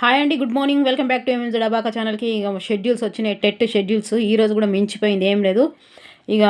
Hi అండి good morning. Welcome back to MNZ abaca ఛానల్కి. ఇక షెడ్యూల్స్ వచ్చినాయి. టెట్ షెడ్యూల్స్ ఈ రోజు కూడా మించిపోయింది ఏం లేదు. ఇక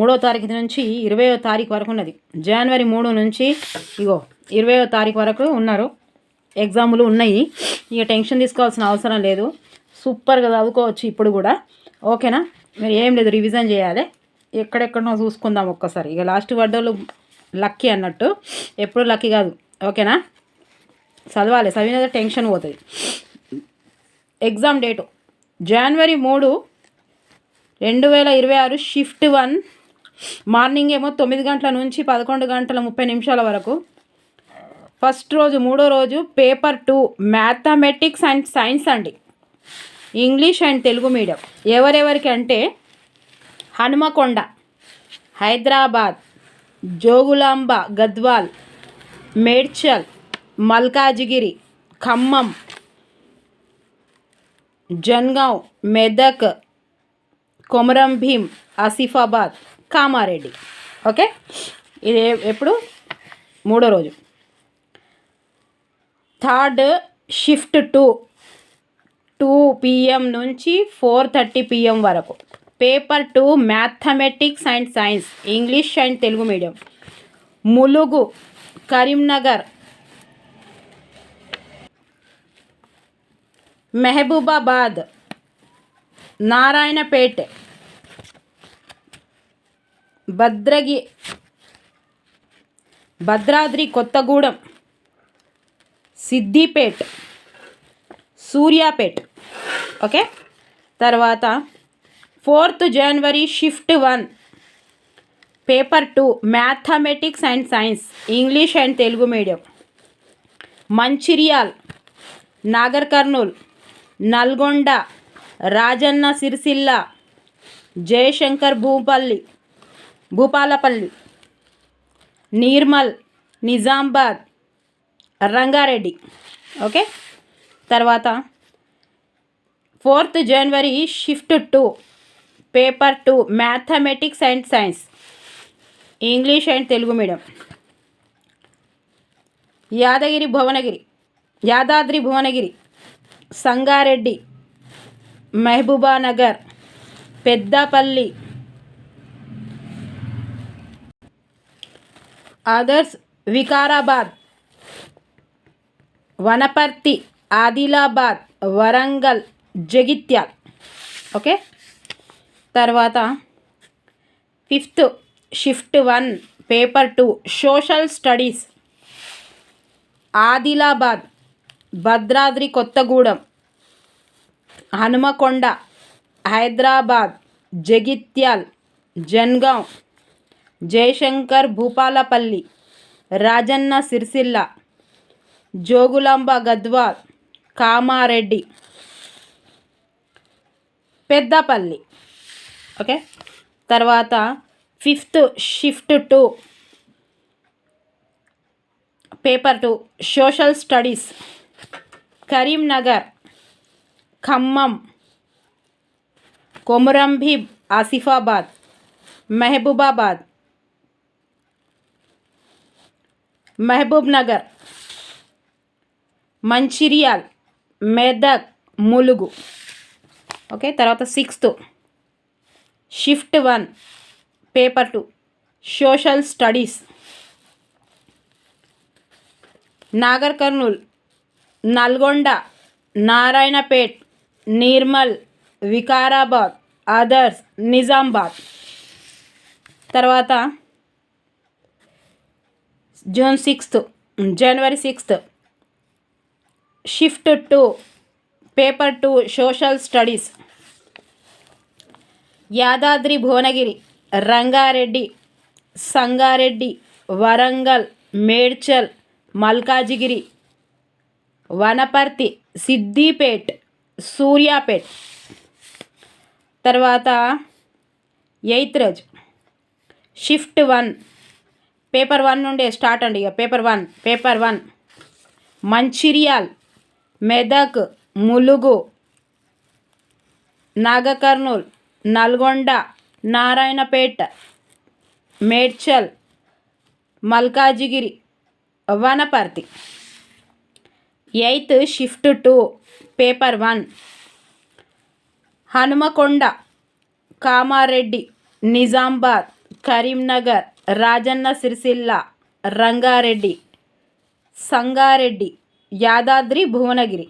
మూడో తారీఖు నుంచి ఇరవయో తారీఖు వరకు ఉన్నది. జనవరి మూడు నుంచి ఇగో ఇరవయో తారీఖు వరకు ఉన్నారు. ఎగ్జాములు ఉన్నాయి. ఇక టెన్షన్ తీసుకోవాల్సిన అవసరం లేదు. సూపర్గా చదువుకోవచ్చు ఇప్పుడు కూడా. ఓకేనా? మీరు ఏం లేదు రివిజన్ చేయాలి. ఎక్కడెక్కడనో చూసుకుందాం ఒక్కసారి. ఇక లాస్ట్ వర్డోలు లక్కీ అన్నట్టు. ఎప్పుడు లక్కీ కాదు. ఓకేనా? చదవాలి చదివిన టెన్షన్ పోతుంది. ఎగ్జామ్ డేటు జనవరి మూడు రెండు వేల ఇరవై ఆరు షిఫ్ట్ వన్ మార్నింగ్ ఏమో తొమ్మిది గంటల నుంచి పదకొండు గంటల ముప్పై నిమిషాల వరకు. ఫస్ట్ రోజు మూడో రోజు paper two mathematics and science అండి. ఇంగ్లీష్ అండ్ తెలుగు మీడియం ఎవరెవరికి అంటే హనుమకొండ హైదరాబాద్ జోగులాంబ గద్వాల్ మేడ్చల్ మల్కాజిగిరి ఖమ్మం జన్గావ్ మెదక్ కొమరం భీం ఆసిఫాబాద్ కామారెడ్డి. ఓకే? ఇది ఎప్పుడు? మూడో రోజు. Third shift two two PM నుంచి ఫోర్ థర్టీ పిఎం వరకు. Paper two mathematics and science English and Telugu medium. Mulugu Karimnagar Mahabubabad Narayanpet భద్రగి Bhadradri Kothagudem Siddipet Suryapet. Okay? తర్వాత fourth January shift one paper two mathematics and science English and Telugu medium. Mancherial Nagar Kurnool Nalgonda Rajanna Sircilla Jayashankar Bhupalli Bhupalpally Nirmal Nizamabad Rangareddy. Okay? తర్వాత fourth January shift two paper two mathematics and science. English and Telugu medium. Yadagiri Bhuvanagiri. Yadadri Bhuvanagiri. Sangareddy Mahabubnagar Peddapalli. Others Vikarabad. Wanaparthy Adilabad Warangal Jagtial. Okay? తర్వాత fifth shift one paper two social studies. Adilabad. Bhadradri Kothagudem Hanumakonda Hyderabad Jagtial Jangaon Jayashankar Bhupalpally Rajanna Sircilla Jogulamba Gadwal Kamareddy Peddapalli. Okay? తర్వాత fifth shift two paper two social studies. Karimnagar Khammam Komurambheem Asifabad Mahabubabad Mahabubnagar Mancherial Medak Mulugu okay తర్వాత sixth shift one paper two social studies Nagarkurnool Nalgonda Narayanpet Nirmal Vikarabad others Nizamabad. తర్వాత June sixth January sixth. Shift two paper two social studies. Yadadri Bhuvanagiri Rangareddy Sangareddy Warangal Medchal Malkajgiri Wanaparthy Siddipet Suryapet. తర్వాత eighth రోజు shift one. Paper one నుండే start అండి ఇక. Paper one paper one. Mancherial Medak Mulugu Nagarkurnool Nalgonda Narayanpet Medchal Malkajgiri Wanaparthy. Eighth shift two paper one. Hanamkonda Kamareddy Nizamabad Karimnagar Rajanna Sircilla Rangareddy Sangareddy Yadadri Bhuvanagiri.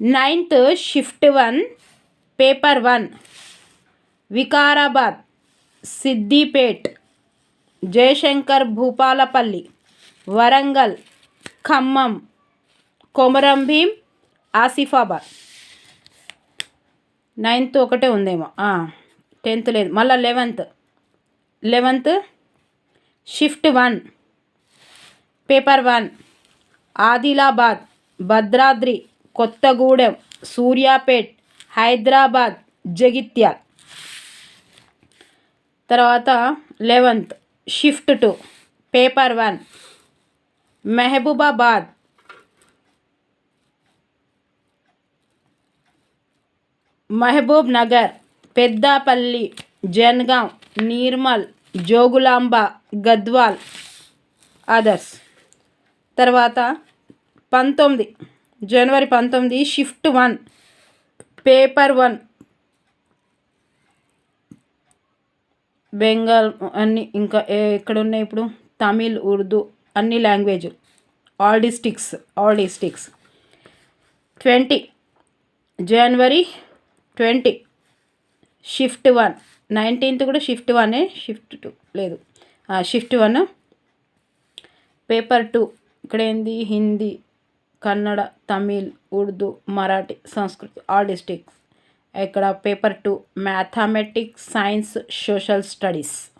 Ninth shift one paper one. Vikarabad Siddipet Jayashankar Bhupalpally Warangal Khammam Komarambheem Asifabad. Ninth ఒకటే ఉందేమో. Tenth లేదు. మళ్ళీ eleventh. Eleventh shift one paper one Adilabad Bhadradri Kothagudem Suryapet Hyderabad Jagtial. తర్వాత eleventh shift two paper one Mahabubabad. Mahabubnagar Peddapalli Jangaon Nirmal Jogulamba Gadwal others తర్వాత పంతొమ్మిది జనవరి పంతొమ్మిది shift one paper one Bengal అన్నీ ఇంకా ఎక్కడ ఉన్నాయి ఇప్పుడు? తమిళ్ ఉర్దూ అన్ని language all districts all districts. Twenty. January twenty. Shift one. Nineteenth కూడా షిఫ్ట్ వనే షిఫ్ట్ టూ. లేదు. Shift one. Paper two. ఇక్కడ ఏంది? హిందీ కన్నడ తమిళ్ ఉర్దూ మరాఠీ సంస్కృతి ఆల్ డిస్టిక్స్. ఇక్కడ paper two. Mathematics science social studies.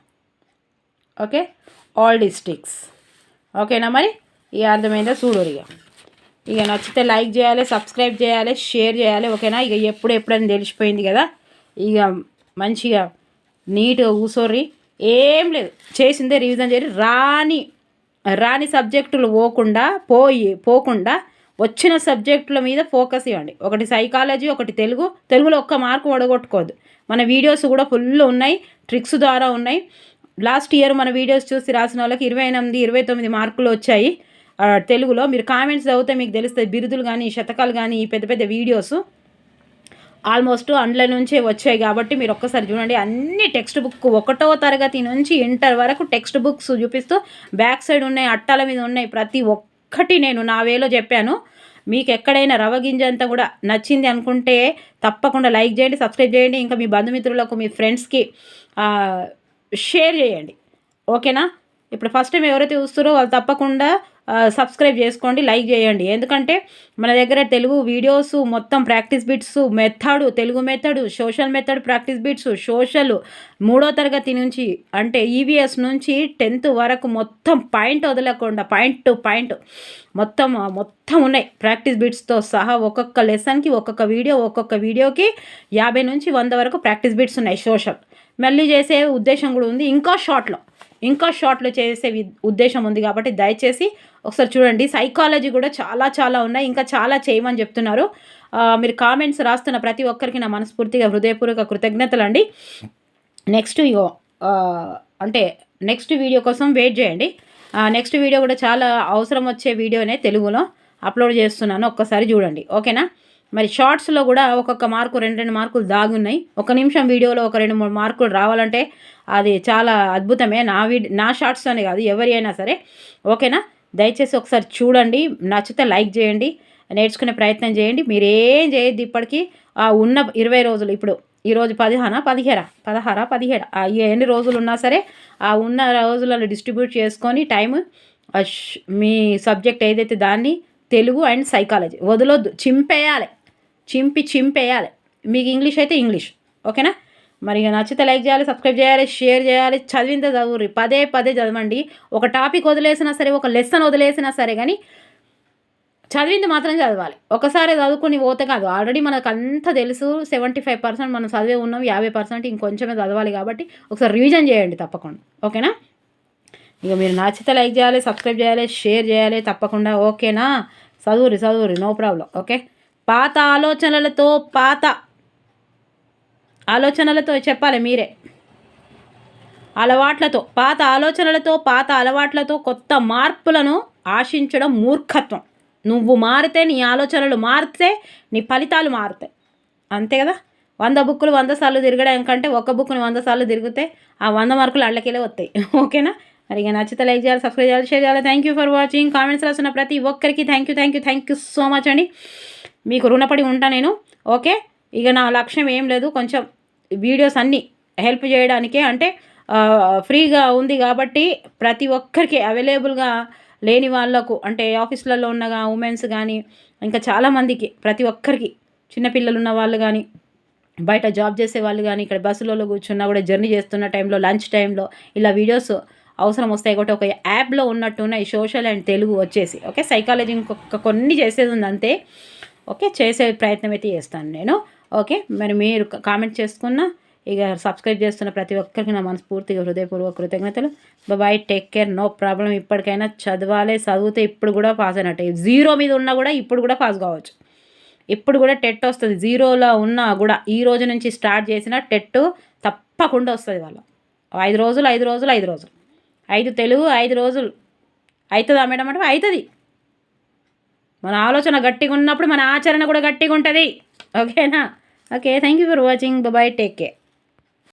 Okay? All districts. ఓకేనా మరి? ఇక అర్థమైందా? చూడు ఇక. ఇక నచ్చితే లైక్ చేయాలి సబ్స్క్రైబ్ చేయాలి షేర్ చేయాలి ఓకేనా? ఇక ఎప్పుడు ఎప్పుడని తెలిసిపోయింది కదా? ఇక మంచిగా నీట్గా కూసోర్రి. ఏం లేదు. చేసిందే రివిజన్ చేయాలి రాని రాని సబ్జెక్టులు పోకుండా పోయి పోకుండా వచ్చిన సబ్జెక్టుల మీద ఫోకస్ ఇవ్వండి. ఒకటి సైకాలజీ ఒకటి తెలుగు. తెలుగులో ఒక్క మార్కు ఒడగొట్టుకోవద్దు మన వీడియోస్ కూడా ఫుల్ ఉన్నాయి ట్రిక్స్ ద్వారా ఉన్నాయి. లాస్ట్ ఇయర్ మన వీడియోస్ చూసి రాసిన వాళ్ళకి ఇరవై ఎనిమిది ఇరవై తొమ్మిది మార్కులు వచ్చాయి. తెలుగులో మీరు కామెంట్స్ చదివితే మీకు తెలుస్తుంది బిరుదులు కానీ శతకాలు కానీ ఈ పెద్ద పెద్ద వీడియోస్. ఆల్మోస్ట్ అండ్ల నుంచే వచ్చాయి కాబట్టి మీరు ఒక్కసారి చూడండి. అన్ని టెక్స్ట్ బుక్ ఒకటో తరగతి నుంచి ఇంటర్ వరకు టెక్స్ట్ బుక్స్ చూపిస్తూ బ్యాక్ సైడ్ ఉన్నాయి అట్టాల మీద ఉన్నాయి. ప్రతి ఒక్కటి నేను నా వేలో చెప్పాను. మీకు ఎక్కడైనా రవ గింజ అంతా కూడా నచ్చింది అనుకుంటే తప్పకుండా లైక్ చేయండి సబ్స్క్రైబ్ చేయండి. ఇంకా మీ బంధుమిత్రులకు మీ ఫ్రెండ్స్కి షేర్ చేయండి. ఓకేనా? ఇప్పుడు ఫస్ట్ టైం ఎవరైతే చూస్తారో వాళ్ళు తప్పకుండా సబ్స్క్రైబ్ చేసుకోండి లైక్ చేయండి. ఎందుకంటే మన దగ్గర తెలుగు వీడియోస్ మొత్తం practice bits method Telugu method social method practice bits social మూడో తరగతి నుంచి అంటే ఈవీఎస్ నుంచి టెన్త్ వరకు మొత్తం పాయింట్ వదలకుండా పాయింట్ టు పాయింట్ మొత్తం మొత్తం ఉన్నాయి ప్రాక్టీస్ బిట్స్తో సహా. ఒక్కొక్క లెసన్కి ఒక్కొక్క వీడియో ఒక్కొక్క వీడియోకి యాభై నుంచి వంద వరకు ప్రాక్టీస్ బిట్స్ ఉన్నాయి సోషల్. మళ్ళీ చేసే ఉద్దేశం కూడా ఉంది. ఇంకా షార్ట్లో ఇంకా షార్ట్లో చేసే ఉద్దేశం ఉంది కాబట్టి దయచేసి ఒకసారి చూడండి. సైకాలజీ కూడా చాలా చాలా ఉన్నాయి. ఇంకా చాలా చేయమని చెప్తున్నారు. మీరు కామెంట్స్ రాస్తున్న ప్రతి ఒక్కరికి నా మనస్ఫూర్తిగా హృదయపూర్వక కృతజ్ఞతలు అండి నెక్స్ట్ ఇగో అంటే నెక్స్ట్ వీడియో కోసం వెయిట్ చేయండి. నెక్స్ట్ వీడియో కూడా చాలా అవసరం వచ్చే వీడియోనే తెలుగులో అప్లోడ్ చేస్తున్నాను. ఒక్కసారి చూడండి. ఓకేనా? మరి షార్ట్స్లో కూడా ఒక్కొక్క మార్కు రెండు రెండు మార్కులు దాగున్నాయి. ఒక నిమిషం వీడియోలో ఒక రెండు మూడు మార్కులు రావాలంటే అది చాలా అద్భుతమే. నా వీడి నా షార్ట్స్తోనే కాదు ఎవరి అయినా సరే. ఓకేనా? దయచేసి ఒకసారి చూడండి. నచ్చితే లైక్ చేయండి. నేర్చుకునే ప్రయత్నం చేయండి. మీరు ఏం చేయొద్దు ఇప్పటికీ. ఆ ఉన్న ఇరవై రోజులు ఇప్పుడు ఈరోజు పదిహాన? పదిహేరా? పదహారా? పదిహేడు? ఎన్ని రోజులు ఉన్నా సరే ఆ ఉన్న రోజులలో డిస్ట్రిబ్యూట్ చేసుకొని టైం మీ సబ్జెక్ట్ ఏదైతే దాన్ని తెలుగు అండ్ సైకాలజీ. వదలొద్దు. చింపేయాలి. చింపి చింపేయాలి. మీకు ఇంగ్లీష్ అయితే ఇంగ్లీష్ ఓకేనా? మరి నచ్చితే లైక్ చేయాలి సబ్స్క్రైబ్ చేయాలి షేర్ చేయాలి చదివిందే చదువురి పదే పదే చదవండి. ఒక టాపిక్ వదిలేసినా సరే ఒక లెసన్ వదిలేసినా సరే కానీ చదివింది మాత్రం చదవాలి. ఒకసారి చదువుకుని పోతే కాదు ఆల్రెడీ మనకు అంతా తెలుసు సెవెంటీ ఫైవ్ పర్సెంట్ మనం చదివే ఉన్నాం యాభై పర్సెంట్ ఇంకొంచెమే చదవాలి కాబట్టి ఒకసారి రివిజన్ చేయండి తప్పకుండా ఓకేనా? ఇక మీరు నచ్చితే లైక్ చేయాలి సబ్స్క్రైబ్ చేయాలి షేర్ చేయాలి తప్పకుండా ఓకేనా? చదువురి చదువురి నో ప్రాబ్లం ఓకే? పాత ఆలోచనలతో పాత ఆలోచనలతో చెప్పాలి మీరే. అలవాట్లతో పాత ఆలోచనలతో పాత అలవాట్లతో కొత్త మార్పులను ఆశించడం మూర్ఖత్వం. నువ్వు మారితే నీ ఆలోచనలు మారితే నీ ఫలితాలు మారుతాయి. అంతే కదా? వంద బుక్కులు వంద సార్లు తిరగడం కంటే ఒక బుక్ని వంద సార్లు తిరిగితే ఆ వంద మార్కులు అళ్ళకెళ్ళి వస్తాయి. ఓకేనా? మరి ఇక నచ్చితే లైక్ చేయాలి సబ్స్క్రైబ్ చేయాలి షేర్ చేయాలి. Thank you for watching comments రాసిన ప్రతి ఒక్కరికి thank you thank you thank you so much అండి. మీకు రుణపడి ఉంటా నేను ఓకే? ఇక నా లక్ష్యం ఏం లేదు కొంచెం వీడియోస్ అన్నీ హెల్ప్ చేయడానికే. అంటే ఫ్రీగా ఉంది కాబట్టి ప్రతి ఒక్కరికి అవైలబుల్గా లేని వాళ్ళకు అంటే ఆఫీసులలో ఉన్న ఉమెన్స్ కానీ ఇంకా చాలామందికి ప్రతి ఒక్కరికి చిన్నపిల్లలు ఉన్న వాళ్ళు కానీ బయట జాబ్ చేసే వాళ్ళు కానీ ఇక్కడ బస్సులలో కూర్చున్నా కూడా జర్నీ చేస్తున్న టైంలో లంచ్ టైంలో ఇలా వీడియోస్ అవసరం వస్తాయి కాబట్టి ఒక యాప్లో ఉన్నట్టు ఉన్నాయి సోషల్ అండ్ తెలుగు వచ్చేసి. ఓకే? సైకాలజీ ఇంకొక కొన్ని చేసేది ఉంది అంతే. ఓకే చేసే ప్రయత్నం అయితే చేస్తాను నేను. ఓకే మరి మీరు కామెంట్ చేసుకున్న ఇక సబ్స్క్రైబ్ చేస్తున్న ప్రతి ఒక్కరికి నా మనస్ఫూర్తిగా హృదయపూర్వక కృతజ్ఞతలు. Bye take care no problem ఇప్పటికైనా చదవాలి చదివితే ఇప్పుడు కూడా పాస్ అయినట్టే. జీరో మీద ఉన్నా కూడా ఇప్పుడు కూడా పాస్ కావచ్చు. ఇప్పుడు కూడా టెట్ వస్తుంది. జీరోలో ఉన్నా కూడా ఈ రోజు నుంచి స్టార్ట్ చేసిన టెట్ తప్పకుండా వస్తుంది వాళ్ళ. ఐదు రోజులు ఐదు రోజులు ఐదు రోజులు. ఐదు తెలుగు ఐదు రోజులు. అవుతుందా మేడం అంటే అవుతుంది మన ఆలోచన గట్టిగా ఉన్నప్పుడు మన ఆచరణ కూడా గట్టిగా ఉంటుంది ఓకేనా? Okay thank you for watching bye take care